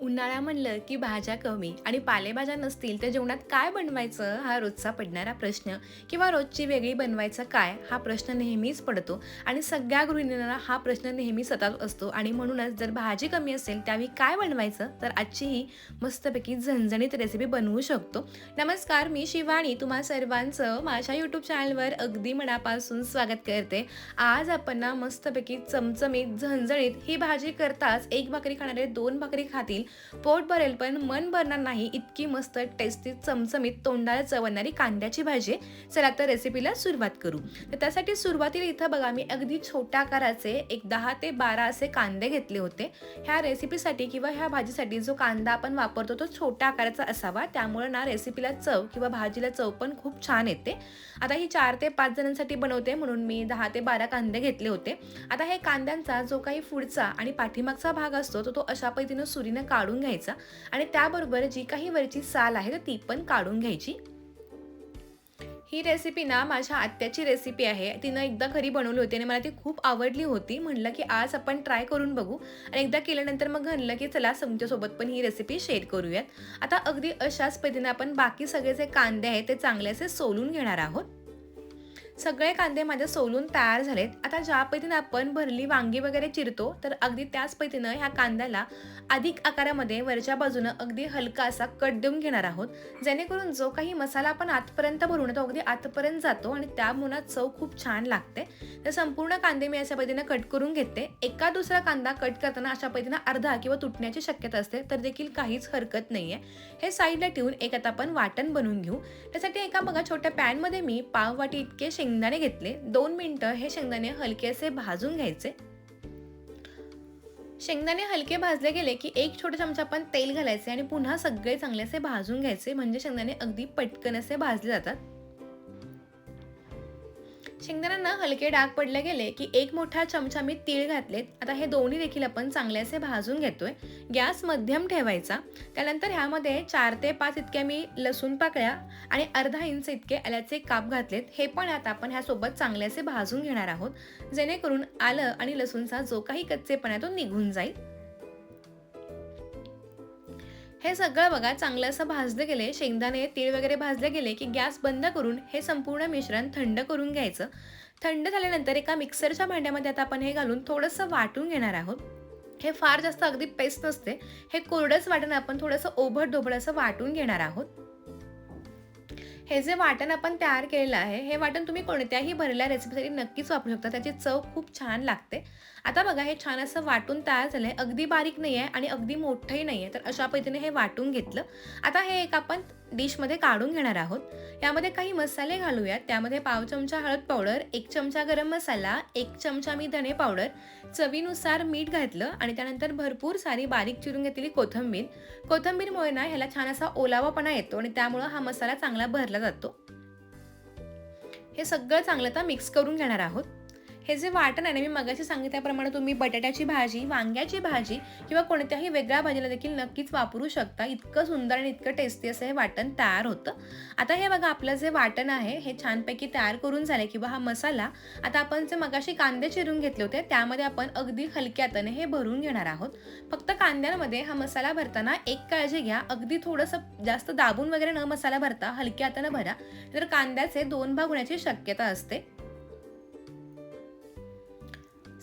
उन्हाळा म्हणलं की भाज्या कमी आणि पालेभाज्या नसतील तर जेवणात काय बनवायचं हा रोजचा पडणारा प्रश्न किंवा रोजची वेगळी बनवायचं काय हा प्रश्न नेहमीच पडतो आणि सगळ्या गृहिणींना हा प्रश्न नेहमी सतत असतो. आणि म्हणूनच जर भाजी कमी असेल त्यावेळी काय बनवायचं तर आजची ही मस्तपैकी झणझणीत रेसिपी बनवू शकतो. नमस्कार मी शिवानी. तुम्हा सर्वांचं माझ्या यूट्यूब चॅनलवर अगदी मनापासून स्वागत करते. आज आपण ना मस्तपैकी चमचमीत झणझणीत ही भाजी करताच एक भाकरी खाणारे दोन भाकरी खातील. पोट भरेल पण मन भरणार नाही इतकी मस्त टेस्टी चमचमीत तोंडाला चवणारी कांद्याची भाजी आहे. चला तर रेसिपीला सुरुवात करू. तर त्यासाठी सुरुवातीला इथं बघा मी अगदी छोट्या आकाराचे एक दहा ते बारा असे कांदे घेतले होते. ह्या रेसिपीसाठी किंवा ह्या भाजीसाठी जो कांदा आपण वापरतो तो छोट्या आकाराचा असावा. त्यामुळे ना रेसिपीला चव किंवा भाजीला चव पण खूप छान येते. आता ही चार ते पाच जणांसाठी बनवते म्हणून मी दहा ते बारा कांदे घेतले होते. आता हे कांद्यांचा जो काही पुढचा आणि पाठीमागचा भाग असतो तो तो अशा पद्धतीनं सुरीनं काढून घ्यायचा आणि त्याबरोबर जी काही वरची साल आहे तर ती पण काढून घ्यायची. ही रेसिपी ना माझ्या आत्याची रेसिपी आहे. तिनं एकदा घरी बनवली होती आणि मला ती खूप आवडली होती. म्हणलं की आज आपण ट्राय करून बघू. आणि एकदा केल्यानंतर मग म्हणलं की चला तुमच्यासोबत पण ही रेसिपी शेअर करूयात. आता अगदी अशाच पद्धतीने आपण बाकी सगळे जे कांदे आहेत ते चांगले असे सोलून घेणार आहोत. सगळे कांदे माझे सोलून तयार झालेत. आता ज्या पद्धतीने आपण भरली वांगी वगैरे चिरतो तर अगदी त्याच पद्धतीनं ह्या कांद्याला अधिक आकारामध्ये वरच्या बाजूनं अगदी हलका असा कट देऊन घेणार आहोत. जेणेकरून जो काही मसाला आपण आतपर्यंत भरून तो अगदी आतपर्यंत जातो आणि त्यामुळे चव खूप छान लागते. तर संपूर्ण कांदे मी अशा पद्धतीनं कट करून घेते. एका दुसरा कांदा कट करताना अशा पद्धतीनं अर्धा किंवा तुटण्याची शक्यता असते तर देखील काहीच हरकत नाहीये. हे साईडला ठेवून एक आता आपण वाटण बनवून घेऊ. त्यासाठी एका बघा छोट्या पॅनमध्ये मी पाव वाटी इतके शेंगदाणे घेतले. दोन मिनटं हे शेंगदाणे हलके असे भाजून घ्यायचे. शेंगदाणे हलके भाजले गेले की एक छोटा चमचा आपण तेल घालायचे आणि पुन्हा सगळे चांगले असे भाजून घ्यायचे. म्हणजे शेंगदाणे अगदी पटकन असे भाजले जातात. शेंगदाण्यांना हलके डाग पडले गेले की एक मोठा चमचा मी तीळ घातलेत. आता हे दोन्ही देखील आपण चांगले असे भाजून घेतोय. गॅस मध्यम ठेवायचा. त्यानंतर ह्यामध्ये चार ते पाच इतक्या मी लसूण पाकळ्या आणि अर्धा इंच इतके आल्याचे काप घातलेत. हे पण आता आपण ह्यासोबत चांगले असे भाजून घेणार आहोत. जेणेकरून आलं आणि लसूणचा जो काही कच्चेपणा आहे तो निघून जाईल. हे सगळं बघा चांगलं असं भाजलं गेले शेंगदाणे तीळ वगैरे भाजले गेले की गॅस बंद करून हे संपूर्ण मिश्रण थंड करून घ्यायचं. थंड झाल्यानंतर एका मिक्सरच्या भांड्यामध्ये आता आपण हे घालून थोडंसं वाटून घेणार आहोत. हे फार जास्त अगदी पेस्ट नसते. हे कोरडंच वाटण आपण थोडंसं ओभर ढोबळ असं वाटून घेणार आहोत. हे जे वाटण आपण तयार केलेलं आहे हे वाटण तुम्ही कोणत्याही भरलेल्या रेसिपीसाठी नक्कीच वापरू शकता. त्याची चव खूप छान लागते. आता बघा हे छान असं वाटून तयार झालंय. अगदी बारीक नाही आहे आणि अगदी मोठंही नाही आहे तर अशा पद्धतीने हे वाटून घेतलं. आता हे एक आपण डिशमध्ये काढून घेणार आहोत. यामध्ये काही मसाले घालूयात. त्यामध्ये पाव चमचा हळद पावडर एक चमचा गरम मसाला एक चमचा मी धणे पावडर चवीनुसार मीठ घातलं आणि त्यानंतर भरपूर सारी बारीक चिरून घेतलेली कोथंबीर. कोथंबीरमुळे ना ह्याला छान असा ओलावापणा येतो आणि त्यामुळं हा मसाला चांगला भरला जातो. हे सगळं चांगलं तर मिक्स करून घेणार आहोत. हे जे वाटण आहे ना मी मगाशी सांगितल्याप्रमाणे तुम्ही बटाट्याची भाजी वांग्याची भाजी किंवा कोणत्याही वेगळ्या भाजीला देखील नक्कीच वापरू शकता. इतकं सुंदर आणि इतकं टेस्टी असं हे वाटण तयार होतं. आता हे बघा आपलं जे वाटण आहे हे छानपैकी तयार करून झाले किंवा हा मसाला आता आपण जे मगाशी कांदे चिरून घेतले होते त्यामध्ये आपण अगदी हलक्या हे भरून घेणार आहोत. फक्त कांद्यांमध्ये हा मसाला भरताना एक काळजी घ्या. अगदी थोडंसं जास्त दाबून वगैरे न मसाला भरता हलक्या भरा. तर कांद्याचे दोन भाग होण्याची शक्यता असते.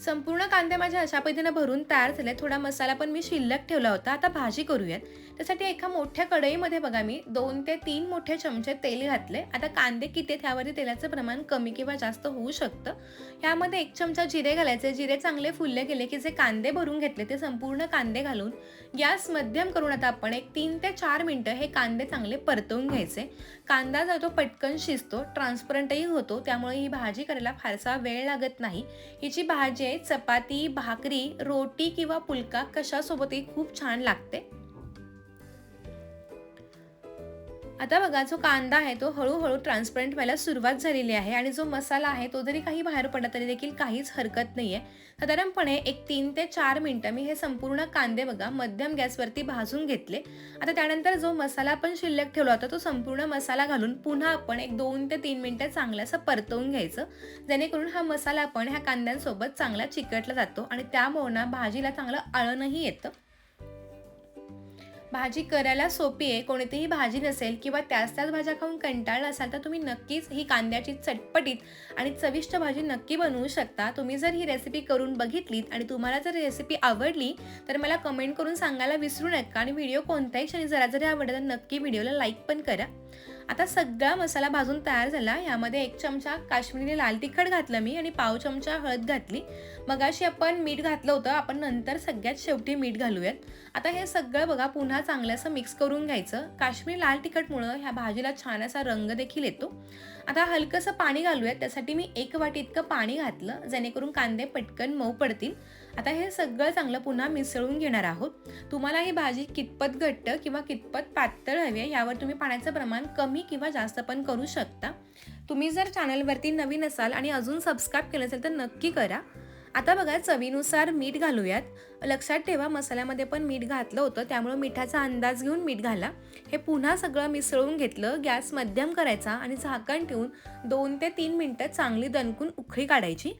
संपूर्ण कांदे माझ्या अशा पद्धतीने भरून तयार झाले थोडा मसाला पण मी शिल्लक ठेवला होता. आता भाजी करूयात. त्यासाठी एका मोठ्या कढईमध्ये बघा मी दोन ते तीन मोठे चमचे तेल घातले. आता कांदे किती त्यावरती तेलाचं प्रमाण कमी किंवा जास्त होऊ शकतं. ह्यामध्ये एक चमचा जिरे घालायचे. जिरे चांगले फुलले गेले की जे कांदे भरून घेतले ते संपूर्ण कांदे घालून गॅस मध्यम करून आता आपण एक तीन ते चार मिनटं हे कांदे चांगले परतवून घ्यायचे. कांदा जातो तो पटकन शिजतो. ट्रान्सपरंटही होतो. त्यामुळे ही भाजी करायला फारसा वेळ लागत नाही. हिची भाजी आहे चपाती भाकरी रोटी किंवा पुलका कशासोबतही खूप छान लागते. आता बघा जो कांदा आहे तो हळूहळू ट्रान्सपरंट व्हायला सुरुवात झालेली आहे आणि जो मसाला आहे तो जरी काही बाहेर पडला तरी देखील काहीच हरकत नाही आहे साधारणपणे एक तीन ते चार मिनटं मी हे संपूर्ण कांदे बघा मध्यम गॅसवरती भाजून घेतले. आता त्यानंतर जो मसाला आपण शिल्लक ठेवला होता तो संपूर्ण मसाला घालून पुन्हा आपण एक दोन ते तीन मिनटं चांगलं असं परतवून घ्यायचं. जेणेकरून हा मसाला आपण ह्या कांद्यांसोबत चांगला चिकटला जातो आणि त्यामुळं ना भाजीला चांगलं आळणही येतं. भाजी करायला सोपी आहे कोणतीही भाजी नसेल किंवा त्याच त्याच भाज्या खाऊन कंटाळला असाल तर तुम्ही नक्कीच ही कांद्याची चटपटीत आणि चविष्ट भाजी नक्की बनवू शकता. तुम्ही जर ही रेसिपी करून बघितलीत आणि तुम्हाला जर रेसिपी आवडली तर मला कमेंट करून सांगायला विसरू नका आणि व्हिडिओ कोणत्याही क्षणी जरा जरी आवडला तर नक्की व्हिडिओला लाईक पण करा. आता सगळा मसाला भाजून तयार झाला. यामध्ये एक चमचा काश्मीरी लाल तिखट घातलं मी आणि पाव चमचा हळद घातली. मगाशी आपण मीठ घातलं होतं. आपण नंतर सगळ्यात शेवटी मीठ घालूयात. आता हे सगळं बघा पुन्हा चांगलं असं मिक्स करून घ्यायचं. काश्मीरी लाल तिखटमुळं ह्या भाजीला छान असा रंग देखील येतो. आता हलकंसं पाणी घालूयात. त्यासाठी मी एक वाटी इतकं पाणी घातलं जेणेकरून कांदे पटकन मऊ पडतील. आता हे सगळं चांगलं पुन्हा मिसळून घेणार आहोत. तुम्हाला ही भाजी कितपत घट्ट किंवा कितपत पातळ हवी आहे यावर तुम्ही पाण्याचं प्रमाण कमी किंवा जास्त पण करू शकता. तुम्ही जर चॅनलवरती नवीन असाल आणि अजून सबस्क्राईब केलं असेल तर नक्की करा. आता बघा चवीनुसार मीठ घालूयात. लक्षात ठेवा मसाल्यामध्ये पण मीठ घातलं होतं त्यामुळे मिठाचा अंदाज घेऊन मीठ घाला. हे पुन्हा सगळं मिसळून घेतलं गॅस मध्यम करायचा आणि झाकण ठेवून दोन ते तीन मिनटं चांगली दणकून उखळी काढायची.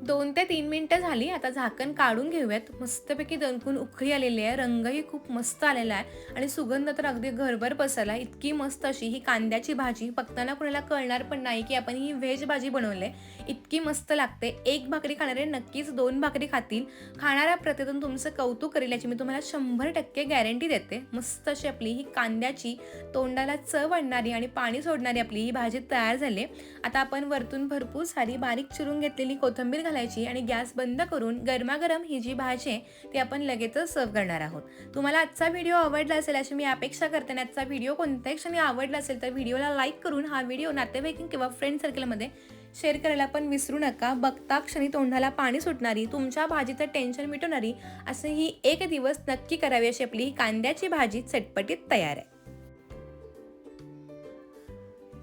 दोन ते तीन मिनटं झाली आता झाकण काढून घेऊयात. मस्तपैकी दणकून उखळी आलेली आहे रंगही खूप मस्त आलेला आहे आणि सुगंध तर अगदी घरभर पसरला इतकी मस्त अशी ही कांद्याची भाजी बघताना कुणाला कळणार पण नाही की आपण ही व्हेज भाजी बनवली आहे. इतकी मस्त लागते. एक भाकरी खाणारे नक्कीच दोन भाकरी खातील. खाणाऱ्या प्रत्येकजण तुमचं कौतुक करेल याची मी तुम्हाला शंभर टक्के गॅरंटी देते. मस्त अशी आपली ही कांद्याची तोंडाला चव आणणारी आणि पाणी सोडणारी आपली ही भाजी तयार झाली आता आपण वरतून भरपूर सारी बारीक चिरून घेतलेली कोथिंबीर घालायची आणि गॅस बंद करून गरमागरम ही जी भाजी आहे ती आपण लगेचच सर्व करणार आहोत. तुम्हाला आजचा व्हिडिओ आवडला असेल अशी मी अपेक्षा करते आणि आजचा व्हिडिओ कोणत्याही क्षणी आवडला असेल तर व्हिडिओला लाईक करून हा व्हिडिओ नातेवाईक किंवा फ्रेंड सर्कलमध्ये शेअर करायला पण विसरू नका. बघता क्षणी तोंडाला पाणी सुटणारी तुमच्या भाजीचं टेन्शन मिटवणारी असं ही एक दिवस नक्की करावी अशी आपली ही कांद्याची भाजी चटपटीत तयार आहे.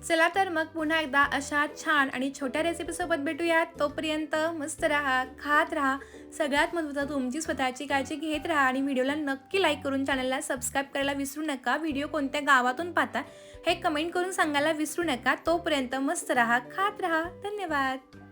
चला तर मग पुन्हा एकदा अशा छान आणि छोट्या रेसिपीसोबत भेटूयात. तोपर्यंत मस्त राहा खात राहा. सगळ्यात महत्त्वाचं तुमची स्वतःची काळजी घेत राहा आणि व्हिडिओला नक्की लाईक करून चॅनलला सबस्क्राईब करायला विसरू नका. व्हिडिओ कोणत्या गावातून पाहता हे कमेंट करून सांगायला विसरू नका. तोपर्यंत मस्त राहा खात राहा. धन्यवाद.